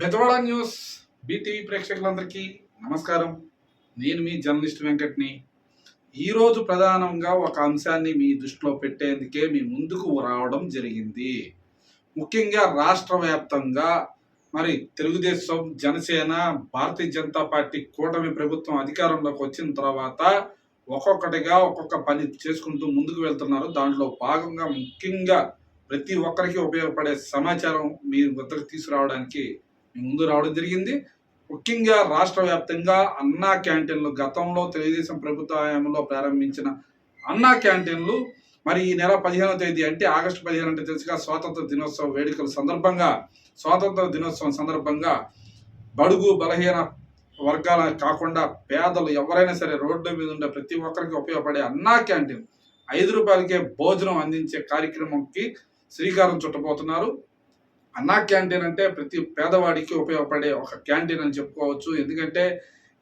Bezawada news BTV ప్రేక్షకులందరికీ నమస్కారం. నేను మీ జర్నలిస్ట్ వెంకట్ని. ఈరోజు ప్రధానంగా ఒక అంశాన్ని మీ దృష్టిలో పెట్టేందుకే మీ ముందుకు రావడం జరిగింది. ముఖ్యంగా రాష్ట్ర వ్యాప్తంగా మరి తెలుగుదేశం జనసేన భారతీయ జనతా పార్టీ కూటమి ప్రభుత్వం అధికారంలోకి వచ్చిన తర్వాత ఒక్కొక్కటిగా ఒక్కొక్క పని చేసుకుంటూ ముందుకు వెళ్తున్నారు. దాంట్లో భాగంగా ముఖ్యంగా ప్రతి ఒక్కరికి ఉపయోగపడే సమాచారం మీ వద్దకు తీసుకురావడానికి ముందు రావడం జరిగింది. ముఖ్యంగా రాష్ట్ర వ్యాప్తంగా అన్నా క్యాంటీన్లు గతంలో తెలుగుదేశం ప్రభుత్వ హయాంలో ప్రారంభించిన అన్నా క్యాంటీన్లు మరి ఈ నెల పదిహేనవ తేదీ అంటే ఆగస్టు పదిహేను అంటే తెలుసుగా స్వాతంత్ర దినోత్సవ వేడుకల సందర్భంగా స్వాతంత్ర దినోత్సవం సందర్భంగా బడుగు బలహీన వర్గాల కాకుండా పేదలు ఎవరైనా సరే రోడ్డు మీద ఉండే ప్రతి ఒక్కరికి ఉపయోగపడే అన్నా క్యాంటీన్ ఐదు రూపాయలకే భోజనం అందించే కార్యక్రమంకి శ్రీకారం చుట్టబోతున్నారు. అన్నా క్యాంటీన్ అంటే ప్రతి పేదవాడికి ఉపయోగపడే ఒక క్యాంటీన్ అని చెప్పుకోవచ్చు. ఎందుకంటే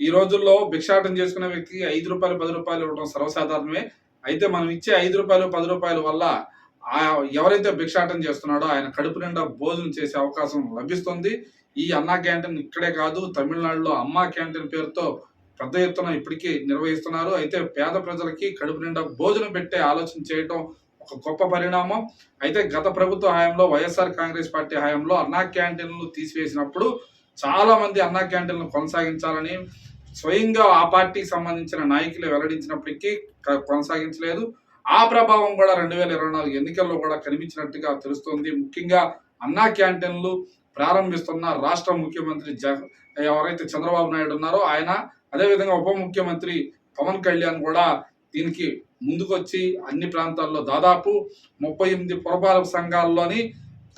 ఈ రోజుల్లో భిక్షాటం చేసుకునే వ్యక్తికి ఐదు రూపాయలు పది రూపాయలు ఇవ్వడం సర్వసాధారణమే. అయితే మనం ఇచ్చే ఐదు రూపాయలు పది రూపాయల వల్ల ఎవరైతే భిక్షాటం చేస్తున్నాడో ఆయన కడుపు నిండా భోజనం చేసే అవకాశం లభిస్తుంది. ఈ అన్నా క్యాంటీన్ ఇక్కడే కాదు తమిళనాడులో అమ్మా క్యాంటీన్ పేరుతో పెద్ద ఎత్తున ఇప్పటికీ నిర్వహిస్తున్నారు. అయితే పేద ప్రజలకి కడుపు నిండా భోజనం పెట్టే ఆలోచన చేయటం ఒక గొప్ప పరిణామం. అయితే గత ప్రభుత్వ హయాంలో వైఎస్ఆర్ కాంగ్రెస్ పార్టీ హయాంలో అన్నా క్యాంటీన్లు తీసివేసినప్పుడు చాలా మంది అన్నా క్యాంటీన్లు కొనసాగించాలని స్వయంగా ఆ పార్టీకి సంబంధించిన నాయకులు వెల్లడించినప్పటికీ కొనసాగించలేదు. ఆ ప్రభావం కూడా రెండు వేల ఇరవై నాలుగు ఎన్నికల్లో కూడా కనిపించినట్టుగా తెలుస్తోంది. ముఖ్యంగా అన్నా క్యాంటీన్లు ప్రారంభిస్తున్న రాష్ట్ర ముఖ్యమంత్రి జగ ఎవరైతే చంద్రబాబు నాయుడు ఉన్నారో ఆయన అదేవిధంగా ఉప ముఖ్యమంత్రి పవన్ కళ్యాణ్ కూడా దీనికి ముందుకొచ్చి అన్ని ప్రాంతాల్లో దాదాపు ముప్పై ఎనిమిది పురపాలక సంఘాల్లోని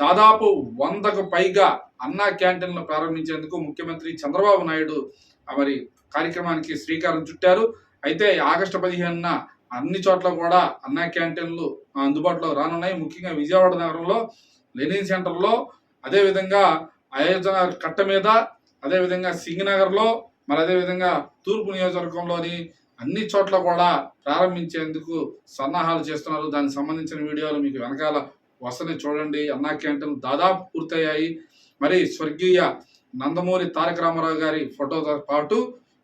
దాదాపు వందకు పైగా అన్నా క్యాంటీన్లు ప్రారంభించేందుకు ముఖ్యమంత్రి చంద్రబాబు నాయుడు మరి కార్యక్రమానికి శ్రీకారం చుట్టారు. అయితే ఆగస్టు పదిహేనున అన్ని చోట్ల కూడా అన్నా క్యాంటీన్లు అందుబాటులో రానున్నాయి. ముఖ్యంగా విజయవాడ నగరంలో లెనిన్ సెంటర్లో అదేవిధంగా అయోధ్య కట్ట మీద అదేవిధంగా సింగనగర్లో మరి అదేవిధంగా తూర్పు నియోజకవర్గంలోని అన్ని చోట్ల కూడా ప్రారంభించేందుకు సన్నాహాలు చేస్తున్నారు. దానికి సంబంధించిన వీడియోలు మీకు వెనకాల వస్తనే చూడండి. అన్నా క్యాంటీన్ దాదాపు పూర్తయ్యాయి. మరి స్వర్గీయ నందమూరి తారక రామారావు గారి ఫోటోతో పాటు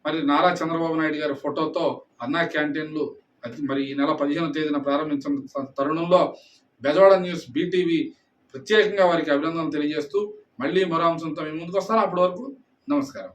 మరి నారా చంద్రబాబు నాయుడు గారి ఫోటోతో అన్నా క్యాంటీన్లు మరి ఈ నెల పదిహేను తేదీన ప్రారంభించిన తరుణంలో బెజవాడ న్యూస్ బీటీవీ ప్రత్యేకంగా వారికి అభినందనలు తెలియజేస్తూ మళ్ళీ మరో అంశంతో మేము ముందుకు వస్తాను. అప్పటి వరకు నమస్కారం.